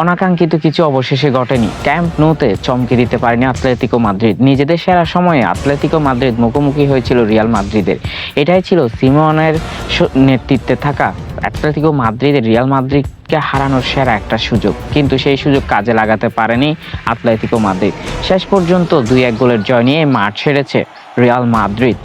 অনাকাঙ্ক্ষিত কিছু অবশেষে ঘটেনি। ক্যাম্প নোতে চমকে দিতে পারেনি আতলেতিকো মাদ্রিদ। নিজেদের সেরা সময়ে আতলেতিকো মাদ্রিদ মুখোমুখি হয়েছিল রিয়াল মাদ্রিদের। এটাই ছিল সিমনের নেতৃত্বে থাকা অ্যাটলেটিকো মাদ্রিদের রিয়াল মাদ্রিদকে হারানোর সেরা একটা সুযোগ। কিন্তু সেই সুযোগ কাজে লাগাতে পারেনি আতলেতিকো মাদ্রিদ। শেষ পর্যন্ত দুই এক গোলের জয় নিয়ে মাঠ ছেড়েছে রিয়াল মাদ্রিদ।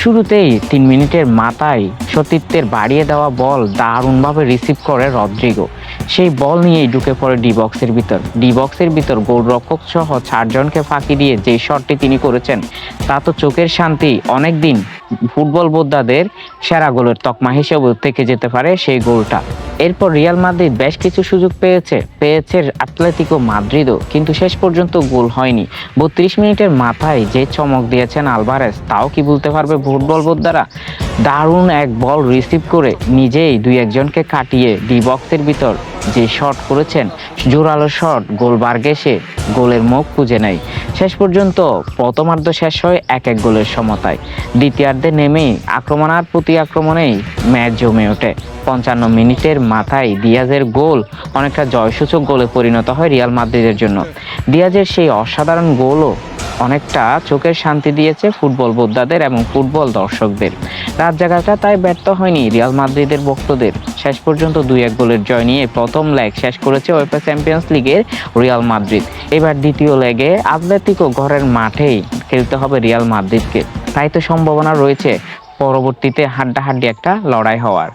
শুরুতেই তিন মিনিটের মাথায় সতীর্থের বাড়িয়ে দেওয়া বল দারুণভাবে রিসিভ করে রদ্রিগো। সেই বল নিয়েই ঢুকে পড়ে ডিবক্সের ভিতর। ডিবক্সের ভিতর গোলরক্ষক সহ চারজনকে ফাঁকি দিয়ে যে শটটি তিনি করেছেন, তা তো চোখের শান্তি। অনেকদিন ফুটবল বোদ্ধাদের সেরা গোলের তকমা হিসেবে থেকে যেতে পারে সেই গোলটা। এরপর রিয়াল মাদ্রিদ বেশ কিছু সুযোগ পেয়েছে পেয়েছে আতলেতিকো মাদ্রিদও, কিন্তু শেষ পর্যন্ত গোল হয়নি। বত্রিশ মিনিটের মাথায় যে চমক দিয়েছেন আলভারেস তাও কি বলতে পারবে ফুটবল বোদ্ধারা? দারুণ এক বল রিসিভ করে নিজেই দুই একজনকে কাটিয়ে ডি বক্সের ভিতর যে শট করেছেন, জোরালো শট গোল বার গেছে গোলের মুখ খুঁজে নেয়। শেষ পর্যন্ত প্রথমার্ধ শেষ হয় এক এক গোলের সমতায়। দ্বিতীয়ার্ধে নেমেই আক্রমণার প্রতি আক্রমণেই ম্যাচ জমে ওঠে। পঞ্চান্ন মিনিটের মাথায় দিয়াজের গোল অনেকটা জয়সূচক গোলে পরিণত হয় রিয়াল মাদ্রিদের জন্য। দিয়াজের সেই অসাধারণ গোলও অনেকটা চোখের শান্তি দিয়েছে ফুটবল বোদ্ধাদের এবং ফুটবল দর্শকদের। রাত জায়গাটা তাই ব্যর্থ হয়নি রিয়াল মাদ্রিদের ভক্তদের। শেষ পর্যন্ত দুই এক গোলের জয় নিয়ে প্রথম লেগ শেষ করেছে ওয়েফা চ্যাম্পিয়ন্স লিগের রিয়াল মাদ্রিদ। এবার দ্বিতীয় লেগে আতলেতিকো ঘরের মাঠেই খেলতে হবে রিয়াল মাদ্রিদকে। তাই তো সম্ভাবনা রয়েছে। পরবর্তীতে হাড্ডাহাড্ডি একটা লড়াই হওয়ার।